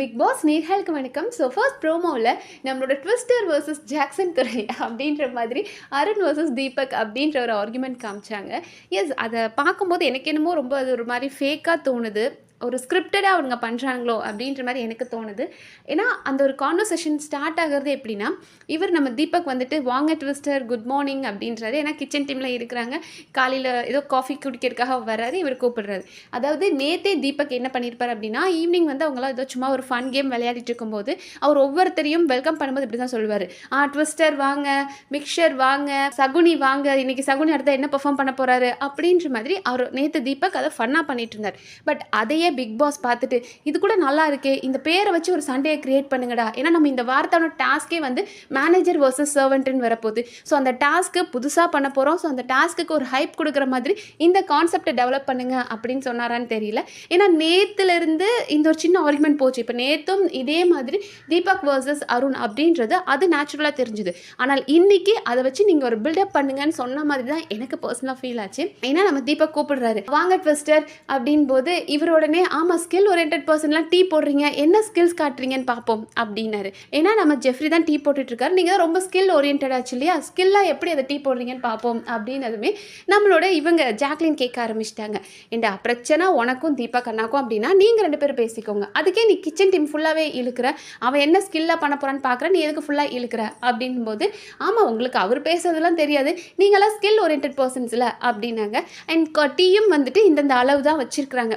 Big pass நேர்களுக்கு வணக்கம். So first ப்ரோமோவில் நம்மளோட ட்விஸ்டர் வர்சஸ் ஜாக்சன் துறை அப்படின்ற மாதிரி அருண் வர்சஸ் தீபக் அப்படின்ற ஒரு ஆர்குமெண்ட் காமிச்சாங்க. எஸ் அதை பார்க்கும்போது எனக்கு என்னமோ ரொம்ப அது ஒரு மாதிரி ஃபேக்காக தோணுது. ஒரு ஸ்கிரிப்டடாக அவங்க பண்ணுறாங்களோ அப்படின்ற மாதிரி எனக்கு தோணுது. ஏன்னா அந்த ஒரு கான்வர்சேஷன் ஸ்டார்ட் ஆகிறது எப்படின்னா இவர் நம்ம தீபக் வந்துட்டு வாங்க ட்விஸ்டர் குட் மார்னிங் அப்படின்றாரு. ஏன்னா கிச்சன் டீமில் இருக்கிறாங்க. காலையில் ஏதோ காஃபி குடிக்கிறதுக்காக வர்றாரு இவர் கூப்பிடுறாரு. அதாவது நேத்தே தீபக் என்ன பண்ணியிருப்பார் அப்படின்னா ஈவினிங் வந்து அவங்களாம் ஏதோ சும்மா ஒரு ஃபன் கேம் விளையாடிட்டு இருக்கும்போது அவர் ஒவ்வொருத்தரையும் வெல்கம் பண்ணும்போது இப்படி தான் சொல்லுவார். ஆ ட்விஸ்டர் வாங்க மிக்சர் வாங்க சகுனி வாங்க இன்னைக்கு சகுனி அடுத்த என்ன பெர்ஃபார்ம் பண்ண போகிறாரு அப்படின்ற மாதிரி அவர் நேற்று தீபக் அதை ஃபன்னாக பண்ணிட்டு இருந்தார். பட் அதையே பிக் பாஸ் பார்த்துட்டு இது கூட நல்லா இருக்கே இந்த பேரை வச்சு ஒரு சண்டையை கிரியேட் பண்ணுங்கடா. ஏன்னா நம்ம இந்த வார்த்தையான டாஸ்க்கே வந்து மேனேஜர் வர்சஸ் சர்வெண்ட்னு வரப்போகுது. ஸோ அந்த டாஸ்க்கு புதுசாக பண்ண போகிறோம் ஸோ அந்த டாஸ்க்குக்கு ஒரு ஹைப் கொடுக்குற மாதிரி இந்த கான்செப்டை டெவலப் பண்ணுங்க அப்படின்னு சொன்னாரான்னு தெரியல. ஏன்னா நேத்துலேருந்து இந்த ஒரு சின்ன ஆர்குமெண்ட் போச்சு. இப்போ நேத்தும் இதே மாதிரி தீபக் வர்சஸ் அருண் அப்படின்றது அது நேச்சுரலாக தெரிஞ்சுது. ஆனால் இன்னைக்கு அதை வச்சு நீங்கள் ஒரு பில்டப் பண்ணுங்கன்னு சொன்ன மாதிரி தான் எனக்கு பர்சனலாக ஃபீல் ஆச்சு. ஏன்னா நம்ம தீபக் கூப்பிடுறாரு. வாங்க ட்விஸ்டர் அப்படின் போது இவரோட உடனே ஆமாம் ஸ்கில் ஓரியன்ட் பர்சன்லாம் டீ போடுறீங்க என்ன ஸ்கில்ஸ் காட்டுறீங்கன்னு பார்ப்போம் அப்படின்னாரு. ஏன்னா நம்ம ஜெஃப்ரி தான் டீ போட்டுட்ருக்காரு நீங்கள் தான் ரொம்ப ஸ்கில் ஓரியன்டாச்சு இல்லையா? ஸ்கில்லாக எப்படி அதை டீ போடுறீங்கன்னு பார்ப்போம் அப்படின்னதுமே நம்மளோட இவங்க ஜாக்லின் கேட்க ஆரம்பிச்சிட்டாங்க. ஏண்டா பிரச்சனை உனக்கும் தீபா கண்ணாக்கும் அப்படின்னா நீங்கள் ரெண்டு பேரும் பேசிக்கோங்க. அதுக்கே நீ கிச்சன் டீம் ஃபுல்லாகவே இழுக்கிற. அவன் என்ன ஸ்கில்லாக பண்ண போகிறான்னு பார்க்குற. நீ எதுக்கு ஃபுல்லாக இழுக்கிற? அப்படின் போது ஆமாம் உங்களுக்கு அவர் பேசுறதுலாம் தெரியாது. நீங்களாம் ஸ்கில் ஓரியன்ட் பர்சன்ஸில் அப்படின்னாங்க. அண்ட் டீயும் வந்துட்டு இந்தந்த அளவு தான் வச்சுருக்குறாங்க.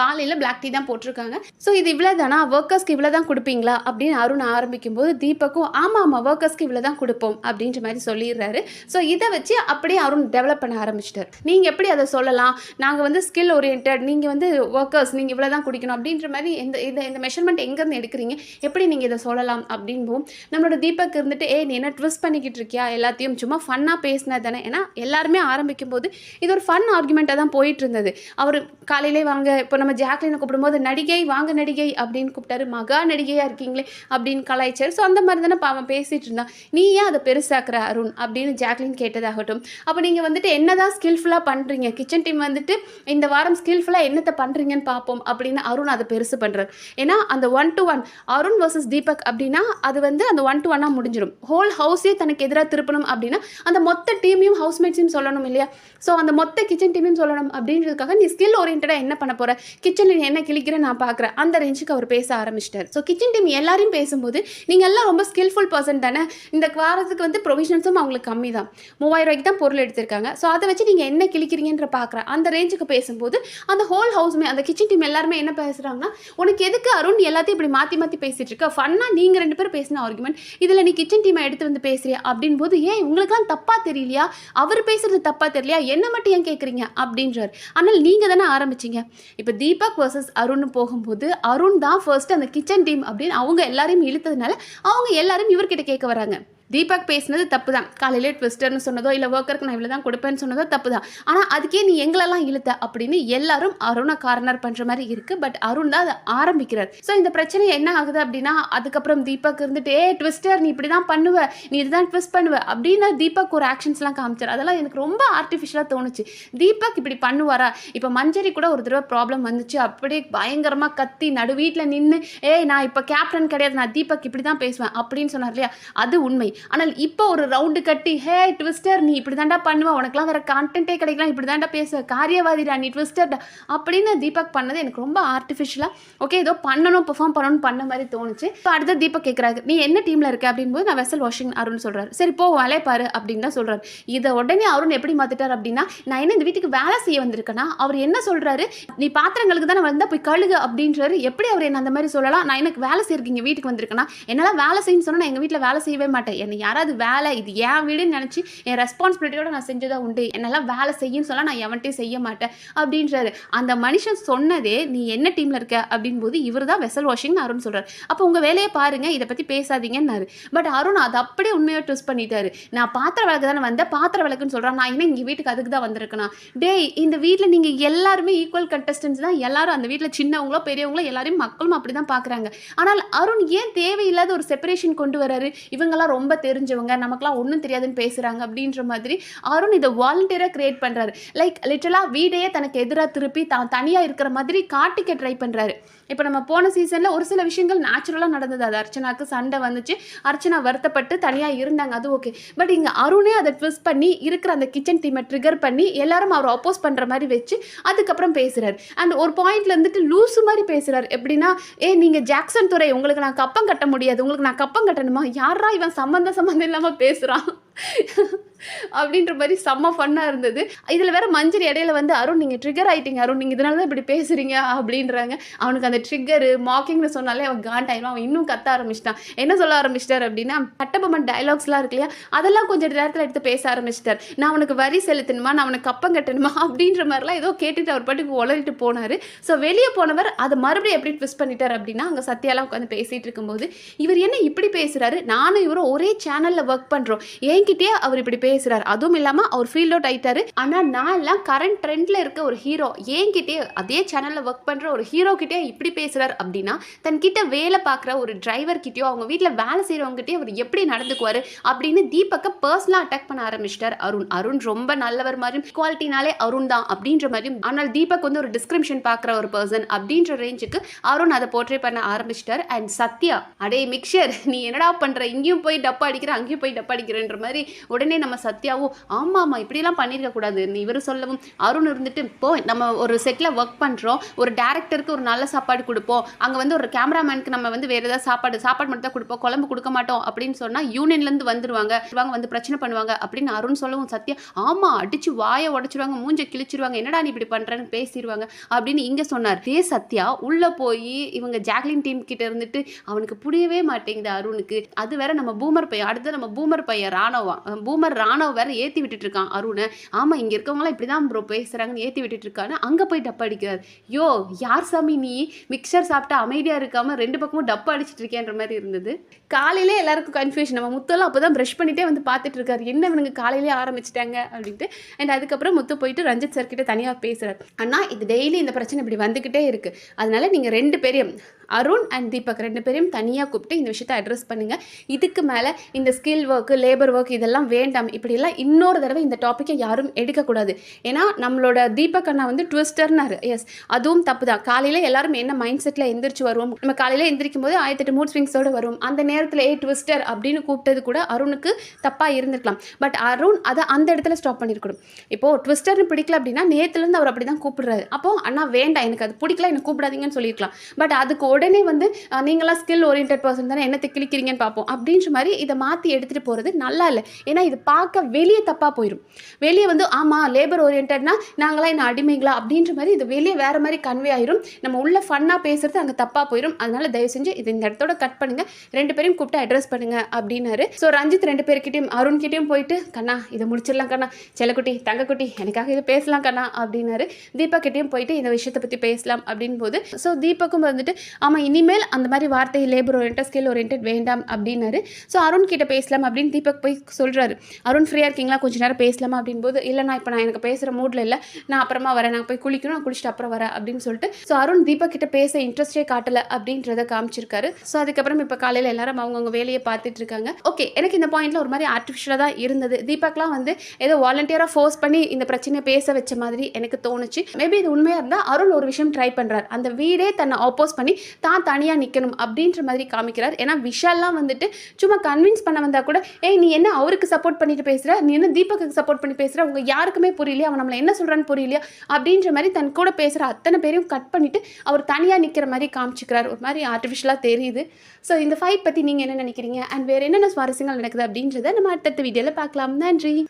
காலையில் பிளாக் டீ தான் போட்டிருக்காங்க. ஸோ இது இவ்வளோ தானா ஒர்க்கர்ஸ்க்கு இவ்வளோ தான் கொடுப்பீங்களா? அப்படின்னு அருண் ஆரம்பிக்கும் போது தீபக்கும் ஆமாம் ஆமாம் ஒர்க்கர்ஸ்க்கு இவ்வளோ தான் கொடுப்போம் அப்படின்ற மாதிரி சொல்லிடுறாரு. ஸோ இதை வச்சு அப்படியே அருண் டெவலப் பண்ண ஆரம்பிச்சிட்டார். நீங்கள் எப்படி அதை சொல்லலாம்? நாங்கள் வந்து ஸ்கில் ஓரியன்ட் நீங்கள் வந்து ஒர்க்கர்ஸ் நீங்கள் இவ்வளோ தான் குடிக்கணும் அப்படின்ற மாதிரி இந்த இந்த இந்த மெஷர்மெண்ட் எங்கேருந்து எடுக்கிறீங்க? எப்படி நீங்கள் இதை சொல்லலாம்? அப்படின்போம். நம்மளோட தீபக் இருந்துட்டு ஏ நீ என்ன ட்விஸ்ட் பண்ணிக்கிட்டு இருக்கியா? எல்லாத்தையும் சும்மா ஃபன்னாக பேசினது தானே? ஏன்னா எல்லாருமே ஆரம்பிக்கும் போது இது ஒரு ஃபன் ஆர்குமெண்ட்டாக தான் போயிட்டு இருந்தது. அவர் காலையிலே வாங்க இப்போ நம்ம ஜாக்லினை கூப்பிடும்போது நடிகை வாங்க நடிகை அப்படின்னு கூப்பிட்டாரு. மகா நடிகையாக இருக்கீங்களே அப்படின்னு கலாய்ச்சார். ஸோ அந்த மாதிரி தானே பாவம் பேசிகிட்டு இருந்தான் நீ ஏன் அதை பெருசாக்குற அருண்? அப்படின்னு ஜாக்லின் கேட்டதாகட்டும். அப்போ நீங்கள் வந்துட்டு என்னதான் ஸ்கில்ஃபுல்லாக பண்ணுறீங்க கிச்சன் டீம் வந்துட்டு இந்த வாரம் ஸ்கில்ஃபுல்லாக என்னத்தை பண்ணுறீங்கன்னு பார்ப்போம் அப்படின்னு அருண் அதை பெருசு பண்ணுறாரு ஏன்னா அந்த one two one Arun versus Deepak அப்படின்னா அது வந்து அந்த ஒன் டு ஒன்னாக முடிஞ்சிடும். ஹோல் ஹவுஸே தனக்கு எதிராக திருப்பணும் அப்படின்னா அந்த மொத்த டீமையும் ஹவுஸ்மேட்ஸையும் சொல்லணும் இல்லையா? ஸோ அந்த மொத்த கிச்சன் டீமையும் சொல்லணும் அப்படின்றதுக்காக நீ ஸ்கில் ஓரியன்டாக என்ன பண்ண போகிற கிச்சனில் என்ன கிழிக்கிறேன் நான் பார்க்குறேன் அந்த ரேஞ்சுக்கு அவர் பேச ஆரம்பிச்சிட்டார். ஸோ கிச்சன் டீம் எல்லாரையும் பேசும்போது நீங்கள் எல்லாம் ரொம்ப ஸ்கில்ஃபுல் பர்சன் தானே. இந்த வாரத்துக்கு வந்து ப்ரொவிஷன்ஸும் அவங்களுக்கு கம்மி தான் மூவாயிரம் ரூபாய்க்கு தான் பொருள் எடுத்திருக்காங்க. ஸோ அதை வச்சு நீங்கள் என்ன கிழிக்கிறீங்கன்ற பார்க்குறேன் அந்த ரேஞ்சுக்கு பேசும்போது அந்த ஹோல் ஹவுஸ்மே அந்த கிச்சன் டீம் எல்லாருமே என்ன பேசுகிறாங்கன்னா உனக்கு எதுக்கு அருண் எல்லாத்தையும் இப்படி மாற்றி மாற்றி பேசிகிட்டு இருக்க? ஃபன்னாக நீங்கள் ரெண்டு பேரும் பேசின ஆர்குமெண்ட் இதில் நீ கிச்சன் டீமை எடுத்து வந்து பேசுறியா? அப்படின் போது ஏன் உங்களுக்குலாம் தப்பாக தெரியலையா? அவர் பேசுறது தப்பாக தெரியலையா? என்ன மட்டும் ஏன் கேட்குறீங்க அப்படின்றார். ஆனால் நீங்கள் தானே ஆரம்பிச்சீங்க. இப்போ தீபக் வர்சஸ் அருண் போகும்போது அருண் தான் ஃபர்ஸ்ட் அந்த கிச்சன் டீம் அப்படின்னு அவங்க எல்லாரையும் இழுத்ததுனால அவங்க எல்லாரும் இவர்கிட்ட கேட்க வராங்க தீபக் பேசினது தப்பு தான் காலையிலே ட்விஸ்டர்னு சொன்னதோ இல்லை ஒர்க்கருக்கு நான் இவ்வளோ தான் கொடுப்பேன்னு சொன்னதோ தப்பு தான் ஆனால் அதுக்கே நீ எங்களெல்லாம் இழுத்த அப்படின்னு எல்லாரும் அருணை கார்னர் பண்ணுற மாதிரி இருக்குது பட் அருண் தான் அதை ஆரம்பிக்கிறார். ஸோ இந்த பிரச்சனை என்ன ஆகுது அப்படின்னா அதுக்கப்புறம் தீபக் இருந்துட்டு ஏ ட்விஸ்டர் நீ இப்படி தான் பண்ணுவ. நீ இதுதான் ட்விஸ்ட் பண்ணுவ. அப்படின்னு தீபக் ஒரு ஆக்ஷன்ஸ்லாம் காமிச்சார். அதெல்லாம் எனக்கு ரொம்ப ஆர்டிஃபிஷியலாக தோணுச்சு. தீபக் இப்படி பண்ணுவாரா? இப்போ மஞ்சரி கூட ஒரு தடவை ப்ராப்ளம் வந்துச்சு. அப்படியே பயங்கரமாக கத்தி நடு வீட்டில் நின்று ஏய் நான் இப்போ கேப்டன் கிடையாது. நான் தீபக் இப்படி தான் பேசுவேன். அப்படின்னு சொன்னார் இல்லையா? அது உண்மை. ஆனால் இப்போ ஒரு ரவுண்டு கட்டி ஹே ட்விஸ்டர் நீ இப்படி தாண்டா பண்ணுவா உனக்குலாம் வேற கான்டென்ட்டே கிடைக்கலாம் இப்படி தாண்டா பேசுவ காரியவாதிடா நீ ட்விஸ்டர் அப்படின்னு தீபக் பண்ணது எனக்கு ரொம்ப ஆர்டிஃபிஷியலாக ஓகே ஏதோ பண்ணணும் பெர்ஃபார்ம் பண்ணணும் பண்ண மாதிரி தோணுச்சு. இப்போ அடுத்த தீபக் கேட்குறாரு நீ என்ன டீமில் இருக்க? அப்படின்போது நான் வெசல் வாஷிங் அருண் சொல்கிறார் சரி போ வேலையை பாரு அப்படின்னு தான் சொல்கிறாரு இதை உடனே அருண் எப்படி மாற்றிட்டார் அப்படின்னா நான் என்ன இந்த வீட்டுக்கு வேலை செய்ய வந்திருக்கேன்னா அவர் என்ன சொல்கிறாரு நீ பாத்திரங்களுக்கு தானே வந்தால் போய் கழுகு அப்படின்றாரு. எப்படி அவர் என்ன அந்த மாதிரி சொல்லலாம்? நான் எனக்கு வேலை செய்யிருக்கீங்க வீட்டுக்கு வந்திருக்கேன்னா என்னால் வேலை செய்யணும்னு சொன்னால் நான் எங்கள் வீட்டில் வேலை செய்யவே மாட்டேன். என்னை யாராவது வேலை இது என் வீடுன்னு நினச்சி என் ரெஸ்பான்சிபிலிட்டியோட நான் செஞ்சதாக உண்டு. என்னெல்லாம் வேலை செய்யுன்னு சொல்ல நான் எவன்ட்டையும் செய்ய மாட்டேன் அப்படின்றாரு. அந்த மனுஷன் சொன்னதே நீ என்ன டீமில் இருக்க? அப்படின் போது இவர் தான் வெசல் வாஷிங்னு அருண் சொல்கிறார் அப்போ உங்கள் வேலையை பாருங்கள் இதை பற்றி பேசாதீங்கன்னாரு. பட் அருண் அதை அப்படியே உண்மையாக ட்விஸ்ட் பண்ணிட்டாரு. நான் பாத்திர விளக்கு தானே வந்தேன் பாத்திர விளக்குன்னு சொல்கிறேன் நான் என்ன இங்கே வீட்டுக்கு அதுக்கு தான் வந்திருக்கேனா? டேய் இந்த வீட்டில் நீங்கள் எல்லாருமே ஈக்குவல் கண்டஸ்டன்ஸ் தான். எல்லாரும் அந்த வீட்டில் சின்னவங்களோ பெரியவங்களோ எல்லாரையும் மக்களும் அப்படி தான் பார்க்குறாங்க ஆனால் அருண் ஏன் தேவையில்லாத ஒரு செப்பரேஷன் கொண்டு வராரு? இவங்கெல்லாம் ரொம்ப தெரிஞ்சவங்க நமக்குலாம் ஒன்றும் தெரியாதுன்னு பேசுகிறாங்க அப்படின்ற மாதிரி அருண் இதை வாலண்டியராக கிரியேட் பண்ணுறாரு லைக் லிட்டலாக வீடையே தனக்கு எதிராக திருப்பி தான் தனியாக இருக்கிற மாதிரி காட்டிக்க ட்ரை பண்ணுறாரு இப்போ நம்ம போன சீசனில் ஒரு சில விஷயங்கள் நேச்சுரலாக நடந்தது. அது அர்ச்சனாக்கு சண்டை வந்துச்சு. அர்ச்சனா வருத்தப்பட்டு தனியாக இருந்தாங்க. அது ஓகே பட் இங்கே அருணே அதை ட்விஸ்ட் பண்ணி இருக்கிற அந்த கிச்சன் டீமை ட்ரிகர் பண்ணி எல்லாரும் அவர் அப்போஸ் பண்ணுற மாதிரி வச்சு அதுக்கப்புறம் பேசுகிறார் அண்ட் ஒரு பாயிண்ட்ல இருந்துட்டு லூசு மாதிரி பேசுகிறார் எப்படின்னா ஏ நீங்கள் ஜாக்சன் துறை உங்களுக்கு நான் கப்பம் கட்ட முடியாது. உங்களுக்கு நான் கப்பம் கட்டணுமா? யாரா இவன் சம்மந்த சம்மந்தம் இல்லாமல் பேசுகிறான் அப்படின்ற மாதிரி செம்ம ஃபன்னாக இருந்தது. இதில் வேற மஞ்சள் இடையில வந்து அருண் நீங்கள் ட்ரிகர் ஆகிட்டீங்க அருண். நீங்கள் இதனால தான் இப்படி பேசுகிறீங்க அப்படின்றாங்க. அவனுக்கு அந்த ட்ரிகரு மாக்கிங்னு சொன்னாலே அவன் காண்டாயிடும் அவன் இன்னும் கத்த ஆரம்பிச்சிட்டான். என்ன சொல்ல ஆரம்பிச்சிட்டார் அப்படின்னா கட்டபொம்மன் டைலாக்ஸ்லாம் இருக்கு இல்லையா அதெல்லாம் கொஞ்சம் நேரத்தில் எடுத்து பேச ஆரம்பிச்சிட்டார். நான் அவனுக்கு வரி செலுத்தணுமா நான் அவனுக்கு கப்பம் கட்டணுமா அப்படின்ற மாதிரிலாம் ஏதோ கேட்டுட்டு அவர் பாட்டுக்கு உளறிட்டு போனார். ஸோ வெளியே போனவர் அதை மறுபடியும் எப்படி ட்விஸ்ட் பண்ணிட்டார் அப்படின்னா அங்கே சத்யாலாம் உட்காந்து பேசிகிட்டு இருக்கும்போது இவர் என்ன இப்படி பேசுகிறாரு நானும் இவரும் ஒரே சேனலில் ஒர்க் பண்ணுறோம் ஏன் என்கிட்டயே அவர் இப்படி பேசுறாரு. அதுவும் இல்லாமல் அவர் ஃபீல்ட் அவுட் ஆயிட்டாரு. ஆனால் நான் எல்லாம் கரண்ட் ட்ரெண்டில் இருக்க ஒரு ஹீரோ என்கிட்டயே அதே சேனலில் ஒர்க் பண்ணுற ஒரு ஹீரோ கிட்டே இப்படி பேசுறாரு அப்படின்னா தன்கிட்ட வேலை பார்க்குற ஒரு டிரைவர் கிட்டயோ அவங்க வீட்டில் வேலை செய்கிறவங்ககிட்டயோ அவர் எப்படி நடந்துக்குவார் அப்படின்னு தீபக்கை பர்சனலாக அட்டாக் பண்ண ஆரம்பிச்சிட்டார். அருண் அருண் ரொம்ப நல்லவர் மாதிரியும் குவாலிட்டினாலே அருண் தான் அப்படின்ற மாதிரியும் ஆனால் தீபக் வந்து ஒரு டிஸ்கிரிப்ஷன் பார்க்குற ஒரு பர்சன் அப்படின்ற ரேஞ்சுக்கு அருண் அதை போர்ட்ரே பண்ண ஆரம்பிச்சிட்டார். அண்ட் சத்யா அடே மிக்சர் நீ என்னடா பண்ணுற இங்கேயும் போய் டப்பா அடிக்கிற அங்கேயும் போய் டப்பா அடிக்கிறன்ற மாதிரி உடனே நம்ம சத்யாவும் ஆமாம் ஆமாம் இப்படிலாம் பண்ணியிருக்க கூடாது. இவர் சொல்லவும் அருண் இருந்துட்டு போ நம்ம ஒரு செட்டில் ஒர்க் பண்ணுறோம் ஒரு டேரக்டருக்கு ஒரு நல்ல சாப்பாடு கொடுப்போம். அங்கே வந்து ஒரு கேமராமேனுக்கு நம்ம வந்து வேறு ஏதாவது சாப்பாடு சாப்பாடு மட்டும் தான் கொடுப்போம். குழம்பு கொடுக்க மாட்டோம் அப்படின்னு சொன்னால் யூனியன்லேருந்து வந்துருவாங்க. வாங்க வந்து பிரச்சனை பண்ணுவாங்க அப்படின்னு அருண் சொல்லவும் சத்யா ஆமாம் அடிச்சு வாயை உடச்சிருவாங்க மூஞ்ச கிழிச்சிருவாங்க. என்னடா நீ இப்படி பண்ணுறேன்னு பேசிடுவாங்க அப்படின்னு இங்கே சொன்னார். தே சத்யா உள்ளே போய் இவங்க ஜாக்லின் டீம் கிட்ட இருந்துட்டு அவனுக்கு புரியவே மாட்டேங்குது அருணுக்கு. அது வேற நம்ம பூமர் பையன் அடுத்து நம்ம பூமர் பையன் ராணவ பூமர் ராணுவ வேற ஏற்றி விட்டுட்டு இருக்கான் அருணை. ஆமாம் இங்கே இருக்கவங்களாம் இப்படி தான் ப்ரோ பேசுகிறாங்கன்னு ஏற்றி விட்டுட்டு இருக்கான்னு அங்கே போய் டப்பா அடிக்கிறார். யோ யார் சாமி நீ? மிக்சர் சாப்பிட்டு அமைதியாக இருக்காமல் ரெண்டு பக்கமும் டப்பா அடிச்சிட்டு இருக்கேன்ற மாதிரி இருந்தது. காலையிலே எல்லாருக்கும் கன்ஃபியூஷன் நம்ம முத்தெல்லாம் அப்போ தான் ப்ரஷ் பண்ணிட்டே வந்து பார்த்துட்டு இருக்காரு. என்ன இவனுங்க காலையிலே ஆரம்பிச்சிட்டாங்க அப்படின்ட்டு. அண்ட் அதுக்கப்புறம் முத்து போயிட்டு ரஞ்சித் சார் கிட்ட தனியாக பேசுகிறார் அண்ணா இது டெய்லி இந்த பிரச்சனை இப்படி வந்துக்கிட்டே இருக்குது அதனால நீங்கள் ரெண்டு பேரையும் அருண் அண்ட் தீபக் ரெண்டு பேரையும் தனியாக கூப்பிட்டு இந்த விஷயத்தை அட்ரஸ் பண்ணுங்கள் இதுக்கு மேலே இந்த ஸ்கில் ஒர்க்கு லேபர் ஒர்க் இதெல்லாம் வேண்டாம். இப்படியெல்லாம் இன்னொரு தடவை இந்த டாப்பிக்கை யாரும் எடுக்கக்கூடாது. ஏன்னா நம்மளோட தீபக் அண்ணா வந்து ட்விஸ்டர்னாரு எஸ் அதுவும் தப்பு தான் காலையில் எல்லாரும் என்ன மைண்ட் செட்டில் எந்திரிச்சு வருவோம். நம்ம காலையில் எந்திரிக்கும் போது ஆயிரத்தெட்டு மூட் ஸ்விங்ஸோடு வரும். அந்த நேரத்தில் ஏ ட்விஸ்டர் அப்படின்னு கூப்பிட்டது கூட அருணுக்கு தப்பாக இருந்திருக்கலாம். பட் அருண் அதை அந்த இடத்துல ஸ்டாப் பண்ணியிருக்கணும் இப்போது ட்விஸ்டர்னு பிடிக்கல அப்படின்னா நேற்றுலேருந்து அவர் அப்படி தான் கூப்பிடுறாரு. அப்போ அண்ணா வேண்டாம். எனக்கு அது பிடிக்கல. எனக்கு கூப்பிடாதீங்கன்னு சொல்லியிருக்கலாம். பட் அதுக்கு உடனே வந்து நீங்களாம் ஸ்கில் ஓரியன்ட் பர்சன் தானே என்னத்தை கிளிக்கிறீங்கன்னு பார்ப்போம். அப்படின்ற மாதிரி இதை மாற்றி எடுத்துகிட்டு போகிறது நல்லா இல்லை. ஏன்னா இது பார்க்க வெளியே தப்பாக போயிடும் வெளியே வந்து ஆமாம் லேபர் ஓரியன்டா நாங்களாம் என்ன அடிமைங்களா? அப்படின்ற மாதிரி இது வெளியே வேறு மாதிரி கன்வே ஆயிரும். நம்ம உள்ள ஃபன்னாக பேசுறது அங்கே தப்பாக போயிடும் அதனால தயவு செஞ்சு இது இந்த இடத்தோட கட் பண்ணுங்கள் ரெண்டு பேரையும் கூப்பிட்டு அட்ரஸ் பண்ணுங்க அப்படின்னாரு. ஸோ ரஞ்சித் ரெண்டு பேர்கிட்டையும் அருண்கிட்டையும் போயிட்டு கண்ணா இதை முடிச்சிடலாம் கண்ணா. செல்லக்குட்டி தங்கக்குட்டி எனக்காக இது பேசலாம் கண்ணா. அப்படின்னாரு. தீபா கிட்டேயும் போயிட்டு இந்த விஷயத்தை பற்றி பேசலாம். அப்படின் போது ஸோ தீபக்கும் வந்துட்டு ஆமாம் இனிமேல் அந்த மாதிரி வார்த்தை லேபர் ஓரியன்ட் ஸ்கில் ஓரியன்ட் வேண்டாம் அப்படின்னாரு. ஸோ அருண் கிட்ட பேசலாம் அப்படின்னு தீபக் போய் சொல்கிறாரு அருண் ஃப்ரீயாக இருக்கீங்களா? கொஞ்ச நேரம் பேசலாமா அப்படின்போது இல்லை நான் இப்போ நான் எனக்கு பேசுகிற மூடில் இல்லை. நான் அப்புறமா வரேன். நான் போய் குளிக்கணும். நான் குளிச்சுட்டு அப்புறம் வரேன். அப்படின்னு சொல்லிட்டு ஸோ அருண் தீபக் கிட்ட பேச இன்ட்ரெஸ்டே காட்டலை அப்படின்றத காமிச்சிருக்காரு. ஸோ அதுக்கப்புறம் இப்போ காலையில் எல்லாரும் அவங்கவுங்க வேலையை பார்த்துட்டு இருக்காங்க. ஓகே எனக்கு இந்த பாயிண்ட்ல ஒரு மாதிரி ஆர்டிஃபிஷியலாக தான் இருந்தது. தீபக்லாம் வந்து ஏதோ வாலண்டியராக ஃபோர்ஸ் பண்ணி இந்த பிரச்சனையை பேச வச்ச மாதிரி எனக்கு தோணுச்சு. மேபி இது உண்மையாக இருந்தால் அருண் ஒரு விஷயம் ட்ரை பண்ணுறார் அந்த வீடே தன்னை ஆப்போஸ் பண்ணி தான் தனியாக நிற்கணும் அப்படின்ற மாதிரி காமிக்கிறார். ஏன்னா விஷால்லாம் வந்துட்டு சும்மா கன்வின்ஸ் பண்ண வந்தால் கூட ஏய் நீ என்ன அவருக்கு சப்போர்ட் பண்ணிட்டு பேசுகிற நீ என்ன தீபக்கு சப்போர்ட் பண்ணி பேசுகிற அவங்க யாருக்குமே புரியலையா? அவன் நம்மளை என்ன சொல்கிறான்னு புரியலையா? அப்படின்ற மாதிரி தன் கூட பேசுகிற அத்தனை பேரையும் கட் பண்ணிவிட்டு அவர் தனியாக நிற்கிற மாதிரி காமிச்சிக்கிறார். ஒரு மாதிரி ஆர்டிஃபிஷியலாக தெரியுது. ஸோ இந்த ஃபைட் பற்றி நீங்கள் என்ன நினைக்கிறீங்க? அண்ட் வேறு என்னென்ன சுவாரஸ்யங்கள் நடக்குது அப்படின்றத நம்ம அடுத்தடுத்த வீடியோவில் பார்க்கலாம். நன்றி.